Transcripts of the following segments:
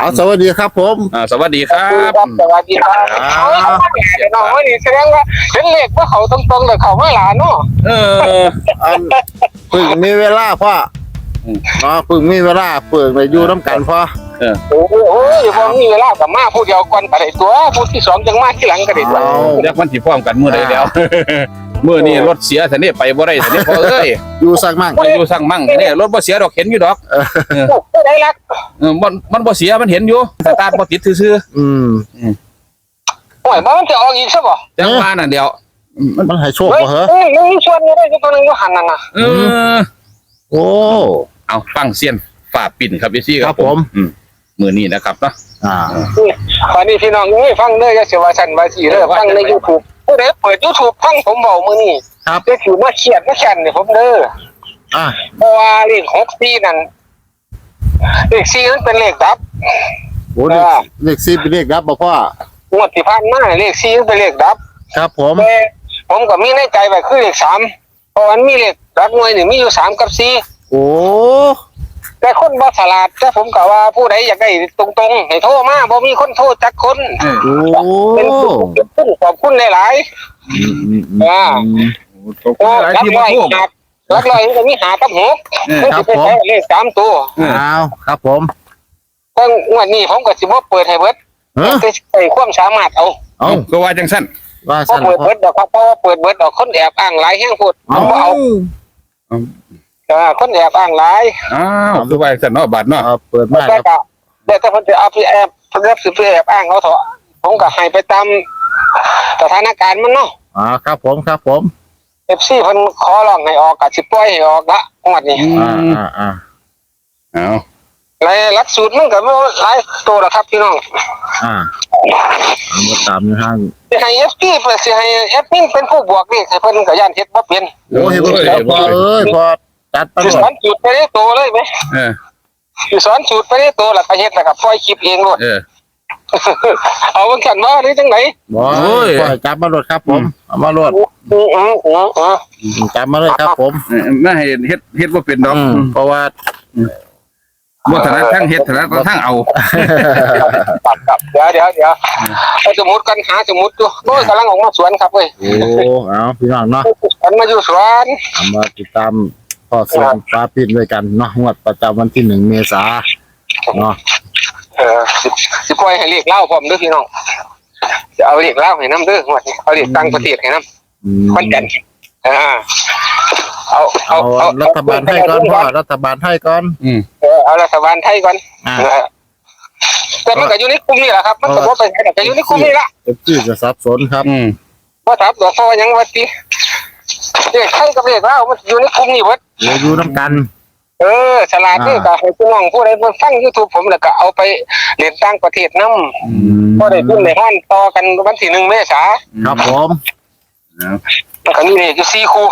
เอาสวัสดีครับผม อ่าสวัสดีครับสวัสดีครับอ่าเอาเอามาแก่เดี๋ยวน้องว่านี่แสดงว่าเป็นเลขว่าเขาตรงๆเลยเขาไม่หลานเนาะเออ อันเพึ่งมีเวลาพ่ออม เนาะเพึ่งมีเวลาเปิดไปอยู่น้ำกันพ่อโอ้โหโอ้ยพอมีเวลากับมาผู้เดียวก่อนก็ได้ตัวผู้ที่สองจังมาที่หลังก็ได้ตัวเอาเรียกมันสิพร้อมกันมื้อใดแล้ว มื้อนี้รถเสียซะนี่ไปบ่ได้ซะนี่พ่อเอ้ยอยู่สักมั่งไปอยู่สั่งมั่งนี่รถบ่เสียดอกเห็นอยู่ดอกผู้ได้รักเออมันมันบ่เสียมันเห็นอยู่สตาร์ทบ่ติดซื่ออืมโอ้ยบ่มันจะออกอีกใช่ป่ะๆจังว่านั่นเดียวมันมันให้โชคเฮ้ยบ่เหรอเฮ้ยมีชวนอยู่ด้วยตัวนึงอยู่หันนั่นน่ะเออโอ้เอาฟังเสียนฝ่าปิ่นครับพี่ซี่ครับผมอืมื้อนี้นะครับเนาะอ่านี่ตอนนี้พี่น้องเอ้ยฟังเด้ออย่าเสียว่าฉันว่าสิเด้อฟังใน YouTube ผู้ใดเปิด YouTube ฟังผมเว้ามื้อนี้ครับจะถือว่าเครียดมาแค่นนี่ผมเด้ออ่าเพราะว่าเลขหกสี่นั่นเลขสี่นั้นเป็นเลขดับโอ้เด็กอ่าเด็กซีเป็นเด็กรับบ่พ่องวดที่ผ่านมาเลขสี่นั้นเป็นเลขดับ ครับผมแต่ผมก็มีในใจไว้คือเลขสามเพราะมันมีเลขดับหน่วยนี่มีอยู่สามกับสี่โอ้ แต่คนบ่ฉลาดแต่ผมก็ว่าผู้ใดอยากได้ตรงๆให้โทรมาบ่มีคนโทรจักคนเออโอ้เป็นผู้ขึ้นขอบคุณหลายอืมอืมอืมอ่าอืมตกๆโอ้หลายรับที่ร้บ่อยถูกหารับร้อยมันก็มีหากับหกเออมันครัสิบไปผมใช้เลขสามตัวอ้าวครับผมเพราะงวดนี้ผมก็สิบ่เปิดให้เบิดเออแต่ใส่ความสามารถเอาเอาก็ว่าจังซั่นว่าเพราะสั่นเปิดพ่อเบิดดอกครับเพราะว่าเปิดเบิดดอกคนแอบอ้างหลายแห้งพูดผเอามบ่เอา เออคนแอบอ้างหลายอ้าวคือว่าจังซั่นเนาะบาดเนาะเอาเปิดมาแต่ครับก็แต่ถ้าเพิ่นจะเอาไปแอบเพิ่นจะสิไปแอบอ้างเขาเถอะผมก็ให้ไปตามสถานการณ์มันเนาะ อ่าครับผมครับผม FC เพิ่นขอร้องให้ออกก็สิปล่อยให้ออกละงวดนี้อ่าอ่าอ่าเอาในหลักสูตรมันก็บ่หลายตัวหรอกครับพี่น้อง อ่าเอามาตามในห้างสิให้ FP เพิ่นสิให้แอดมินเป็นผู้บวกนี่ให้เพิ่นก็ย่านเฮ็ดบ่เป็นโอ้เห็นบ่ครับพ่อเอ้ยพอ จัดไปสิหมสดอนสูตรไปในตัวเลยไหมเออสิสอนสูตรไปในตัวแล้วก็เฮ็ดแล้วก็ปล่อยคลิปเองโลด เออ เอาเบิ่งกันว่าหรือจังไดบ่โอ้ยพ่อจับมาโหลดครับผมเอามาโหลดอืออืออืออือจับมาเลยครับผมเออน่าเฮ็ดเฮ็ดเฮ็ดบ่เป็นดอกอืมเพราะว่า บ่ถนัดทั้งเฮ็ดถนัดทั้งเอาครับครับเดี๋ยวเดี๋ยวเดี๋ยวเอาสมุดกันหาสมุดดูโอ้ยกำลังออกมาสวนครับเว้ยโอ้เอาพี่น้องเนาะมันมาอยู่สวนเอามาติดตาม พ่อเสียงฟ้าปิดด้วยกันเนาะงวดประจำวันที่หนึ่งเมษาเนาะเออสิสิปล่อยให้เรียกเล่าพร้อมเด้อพี่น้องจะเอาเรียกเล่าให้น้ำเด้อหมดนี้เอาเรียกต่างประเทศให้น้อืมำมันกันอ่าเอาเอาเอาเอารัฐบาลให้ก่อนพ่อรัฐบาลให้ก่อน อืมเออเอารัฐบาลไทยก่อนอ่า เออแต่มันก็อยู่ในกลุ่มนี่แหละครับ มันก็บ่ไปไหนหรอกก็อยู่ในกลุ่มนี่ละ เอฟซีจะสับสนครับ อืมบ่ทับดอกเพราะว่าหยังว่าติเด็กไทยกับเด็กลาวมันอยู่ในกลุ่มนี่เบิด เดี๋ยวอยู่น้ำกัน เออฉลาดเด้อก็ให้พี่น้องผู้ใดเพิ่นฟัง YouTube ผมแล้วก็เอาไปเรียนต่างประเทศนำอืมบ่ได้ขึ้นในห้อนต่อกันวันที่1เมษาครับผมเอามันก็มีเลขอยู่4คู่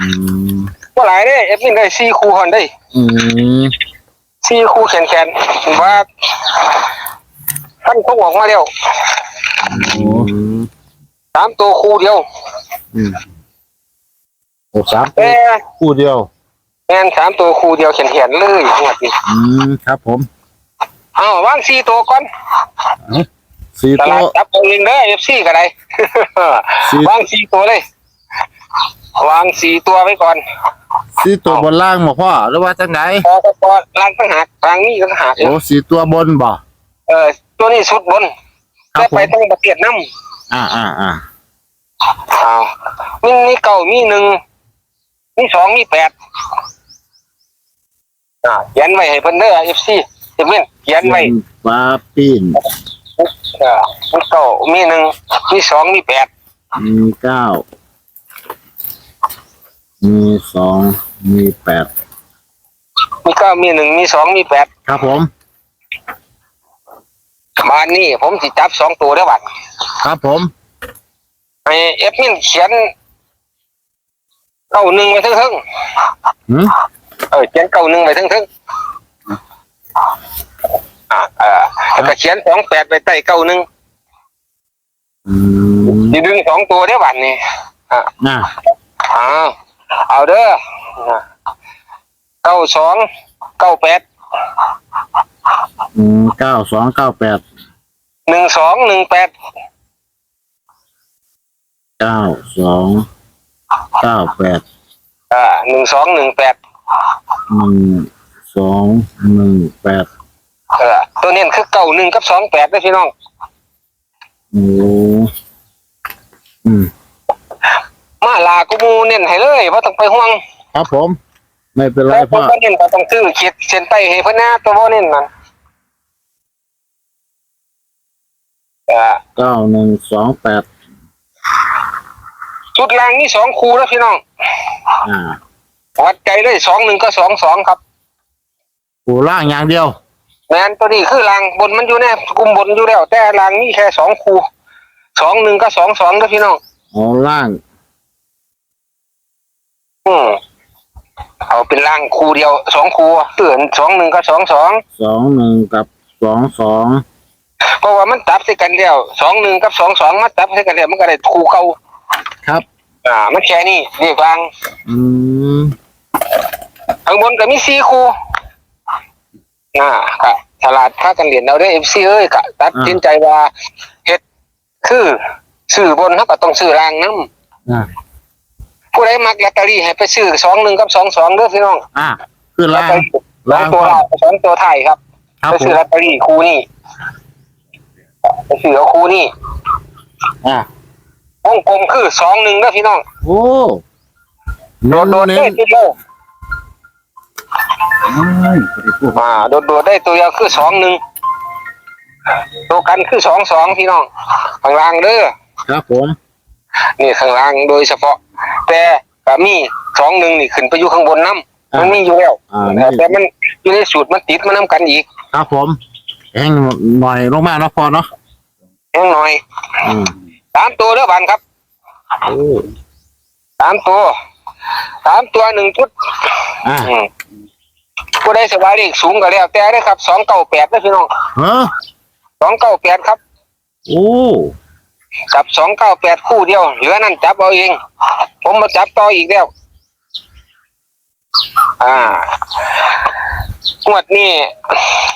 อืมบ่หลายเด้เอฟมินได้4คู่ฮอนได้อืม4คู่แขนๆผมว่าท่านคงออกมาแล้วอืมสามตัวคู่เดียวอืมโอ้สามแต่คู่เดียว แม่นสามตัวคู่เดียวแขนๆเลยงวดนี้อืมครับผมเอาวาง4ตัวก่อนสี่ตตัวลาดจับเอาเองเด้อ FC ก็ได้ สี่วาง4ตัวเลย วาง4ตัวไว้ก่อนสี่ตัวบนล่างบ่พ่อหรือว่าจังไหนพอพอล้างต่างหากล้างนี่ต่างหากโอ้สี่ตัวบนบ่เออตัวนี้สุดบนครับแต่ไปผมต้องประเทศน้อ่าอ่าอ่าำอ้าวมีมีเก่ามีหนึ่งมีสองมีแปด อ่าเขียนไว้ให้เพิ่นเด้อเอฟซีเห็นไหมเขียนไว้ฟ้าปีนเออมีเก่ามีหนึ่งมีสองมีแปดมีเก้ามีสองมีแปดมีเก้ามีหนึ่งมีสองมีแปดครับผม บานนี้ผมสิจับสองตัวได้อบัดครับผมให้เอฟมินเขียนเก้าหนึ่งไว้ทึ่งหืมๆ เออเขียนเก้าหนึ่งไว้ทึ่งๆอ่าเออแล้วก็เขียนสองแปดไว้ใต้เก้าหนึ่งอืมสิดึงสองตัวได้อบัดนี้น่ะอ้าวเอาเด้อเก้าสองเก้าแปดอืมเก้าสองเก้าแปดหนึ่งสองหนึ่งแปดเก้าสองเก้าแปดอ่าหนึ่งสองหนึ่งแปด หนึ่งสองหนึ่งแปดเออตัวเน้นคือเก้าหนึ่งกับสองแปดนะพี่น้อง โอ้อืมมาลากูมูเน้นให้เลยว่าต้องไปห่วงครับผม ไม่เป็นไรแต่คพ่อนบ่เน้นก็ต้องซื้อขีดเส้นใต้ให้เพิ่นนะตัวบ่เน้นนั่นอ่าเก้าหนึ่งสองแปดชุดล่างนี่สองคู่แล้วพี่น้องอ่า วัดใจเลยสองหนึ่งก็สองสองครับปูล่างอย่างเดียวแมนตัวนี้คือล่างบนมันอยู่แน่กลุ่มบนอยู่แล้ว แต่ล่างนี่แค่สองคู่สองหนึ่งก็สองสองแล้วพี่น้องอ๋อล่าง อืมเอาเป็นล่างคู่เดียวสองคู่เตือนสองหนึ่งก็สองสองสองหนึ่งกับสองสองเพราะว่ามันตับใส่กันแล้วสองหนึ่งกับสองสองมันตับใส่กันแล้วมันก็ได้คู่เก่าครับ อ่า มันแค่นี้เรียกลาง อืม ข้างบนก็มีสี่คู่อ่าก็ฉลาดค่ากันเหรียญเราได้เอฟซีเอ้ยก็ตัดสินใจว่าเฮ็ดคือซื้อบนเขาก็ต้องซื้อล่างน้อ่าำผู้ใดมักลอตเตอรี่ให้ไปซื้อสองหนึ่งกับสองสองเด้อพี่น้อง อ่า คือล่างสองตัวล่างสองตัวไทายครับครับไปผซื้อมลอตเตอรี่คู่นี่ไปซื้อเอาคู่นี่อ่าวงกลมคือสองหนึ่งเด้อพี่น้อง โอ้โดดโดดเน้ได้น อ้ยบ่ได้พูดอ่าโดดโดดได้ตัวเดียวคือสองหนึ่งตัวกันคือสองสองพี่น้องข้างล่างเด้อครับผมนี่ข้างล่างโดยเฉพาะ แต่ก็มีสองหนึ่งนี่ขึ้นไปอยู่ข้างบนน้ำมันมีอยู่แล้วอ่านี่แต่มันอยู่ในสูตรมันติดมาน้ำกันอีกครับผมแห้งหน่อยลงมาเนาะพอเนาะยังหน่อยอืมสามตัวเด้อบันครับโอ้สามตัวสามตัวหนึ่งชุดอ่าอืม ผู้ได้สบายเลขสูงก็แล้วแต่ได้อครับสองเก้าแปดนะพี่น้องเฮ้อสองเก้าแปดครับ โอ้กับสองเก้าแปดคู่เดียวเหลือนั่นจับเอาเอง ผมมาจับต่ออีกแล้ว อ่างวดนี้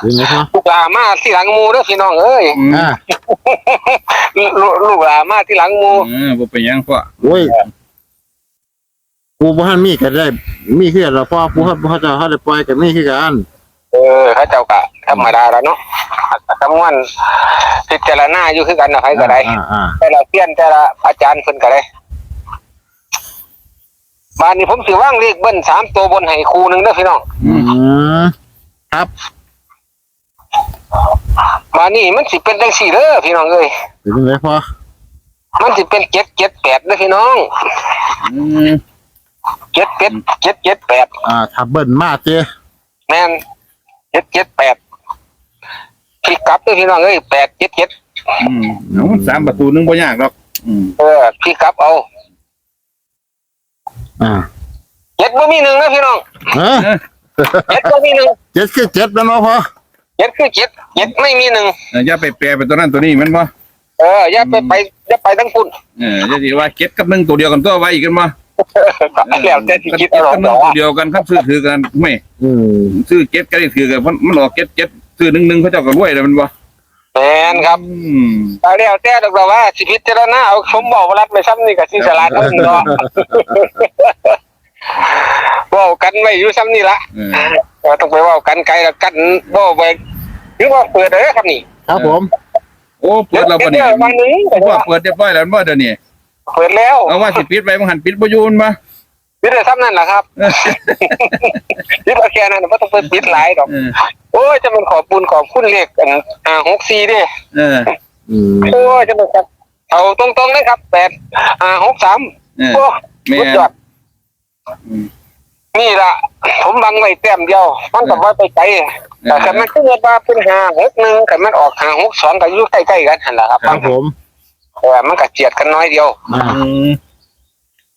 เป็นไงพ่อลูกหลามาที่หลังหมูเด้อพี่น้องเอ้ยอืมอ่าลูกลูกหลามาที่หลังหมูเออบ่เป็นหยังพ่อโอ้ยกูบ่ทันมีก็ได้ มีคือกันแล้วพ่อกูเขาเขาจะเขาได้ปล่อยกันมีคือกันเออเขาเจ้ากะธรรมดาแล้วเนาะคำนวณพิจารณาอยู่คือกันนะใครก็ได้อ่าอ่าแต่ละเพี้ยนแต่ละอาจารย์เพิ่นก็ได้บ้านนี้ผมสิว่างเลขเบิ้ลสามตัวบนให้ครูหนึ่งเด้อพี่น้องอืมอืมครับบ้านนี้มันสิเป็นจังสี่เด้อพี่น้องเอ้ยเป็นไงพ่อมันสิเป็นเจ็ดเจ็ดแปดเด้อพี่น้อง อืม เจ็ดเจ็ดเจ็ดเจ็ดแปดอ่าถ้าเบิ้ลมาเจ้แม่นเจ็ดเจ็ดแปดพี่กลับเด้อพี่น้องเอ้ยแปดเจ็ดเจ็ดอืมเอามันสามประตูนึงบ่ยากหรอกอืมเออพี่กลับเอาอ่าเจ็ดบ่มีหนึ่งนะพี่น้องเออเจ็ดบ่มีหนึ่งเจ็ดคือเจ็ดแล้วเนาะพ่อเจ็ดคือเจ็ดเจ็ดไม่มีหนึ่งเอออย่าไปแปลเป็นตัวนั้นตัวนี้แมันบ่เอออย่าไปไปอย่าไปทั้งพุ่นเออจะสิว่าเก็ดกับหนึ่งตัวเดียวกันตัวไว้อีกกันบ่ แล้วแต่ที่คิดเก็เอาดหรอกับกหนึ่งตัวเดียวกันครับซื้อถือกันไม่อืมซื้อเก็ดก็ได้ถือกันเพราะมันหลอกเก็ดเก็ดซื้อหนึ่งหนึ่งเขาเจ้าก็รวยแล้วมันบ่แมนครับอืมแล้วแต่ดอกแต่ว่าสิพิจารณาเอาผมบอกว่ารัดไปซ้ำนี่กับสิสลาดนั่นเนาะบอกกันไว้อยู่ซ้ำนี่ละต้องไปว่ากันไกลแล้วกันบอกไปหรือว่าเปิดเลยครับนี่ ครับผม โอ้เปิดแล้วบ่เนี่ยววันนี้ผมว่าเปิดเรียบร้อยแล้วบ่เดี๋ยวนี้ เปิดแล้วเอาว่าสิปิดไว้มันหันปิดบ่อยู่มันบ่ปิดเลยซ้ำนั่นแหละครับปิดเอาแค่นั้นไม่ต้องไปปิดหลายดอกเออโอ้ยจะมันขอบบุญขอบคุณเลขอันอ่าหกสี่ดิเอออืมโอ้ยจะมันครับเอาตรงๆเลยครับแปดอ่าหกสามเออโอ้แม่สุดยอดอืมนี่ละผมบังไว้แต้มเดียว มันก็ว่าไปไกลแต่ขันมันขึ้นมาเป็นหาหกหนึ่งขันมันออกหาหกสองก็อยู่ใกล้ๆกันหันแหละครับครับผม แต่มันก็เจียดกันน้อยเดียวอ่าอืม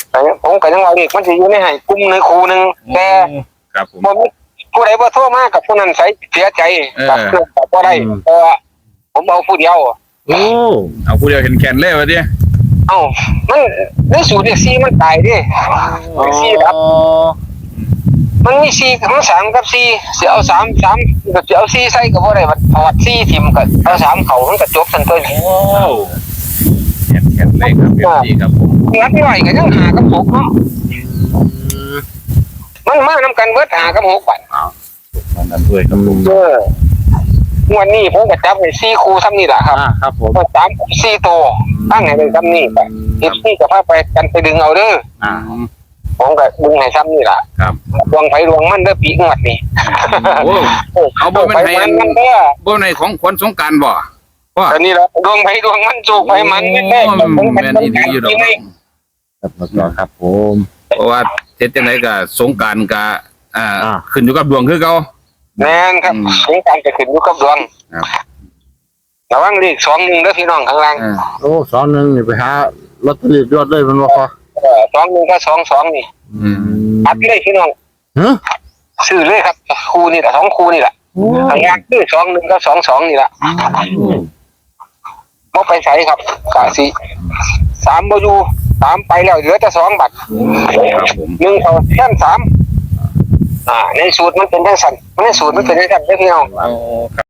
แต่ผมก็ยังว่าเลขมันจะอยู่ในให้กลุ่มในครูหนึ่งแต่ครับผมผมผู้ใดบ่โทรมากับผู้นั้นใส่เสียใจกับเออเพื่อนกับบ่ได้เพราะว่าผมเอาผู้เดียว โอ้เอาผู้เดียวเห็นแขนเลยวะดิเอ้ามันในสูตรเนี่ยซีมันตายดิอ๋อซีครับ มันมีสี่มันสามกับสี่เสียเอาสามสามก็จะเอาสี่ใส่ก็บ่ได้บัดถอดสี่ทิมก็เอาสามเขามันก็จบทันตัวนี้โอ้ แข็งแข็งเลยครับเอฟซีครับผมงัดหน่อยก็ยังหากับหกเนาะมันมานำกันเบิดหากับหกบัดมันนั้นด้วยครับผมเออวันนี้ผมก็จับไว้สี่คู่ซ้ำนี่แหละครับอ่าครับผมก็สามสี่ตัวตั้งให้เป็นซ้ำนี่ไปเอฟซีก็พาไปกันไปดึงเอาเด้ออ่าผมก็ดึงให้ซ้ำนี่แหละครับดวงไฟดวงมันเด้อปีงวดนี่โอ้เอาบ่แม่นให้ไฟมันเด้อบ่ในของขวัญสงกรารบ่ ว่าแต่นี่แหละดวงไฟดวงมันสูกไฟมันแน่ๆผมแม่นอีหลีอยู่ดอกครับครับผมเพราะว่าเฮ็ดจังไดก็สงกรารก็อ่าอ่าขึ้นอยู่กับดวงคือเก่าแน่นครับอืมสงการจะขึ้นอยู่กับดวงครับระวังเลขสองหนึ่งเด้อพี่น้องข้างล่างอ่าโอ้สองหนึ่งนี่ไปหาลอตเตอรี่ยอดเลยมันว่าพอเออสองหนึ่งก็สองสองนี่อืมอัดเลยพี่น้องเฮ้ยซื้อเลยครับ คู่นี่แหละสองคู่นี่แหละข้างล่างคือสองหนึ่งก็สองสองนี่แหละ บ่ไปใส่ครับกะสิสามบอยู่สามไปแล้วเหลือแต่สองบัตรครับผมหนึ่งเขาแค่นสามอ่าในสูตรมันเป็นทั้งสันในสูตรมันเป็นทั้งสันเด้อพี่น้องโอ้ครับ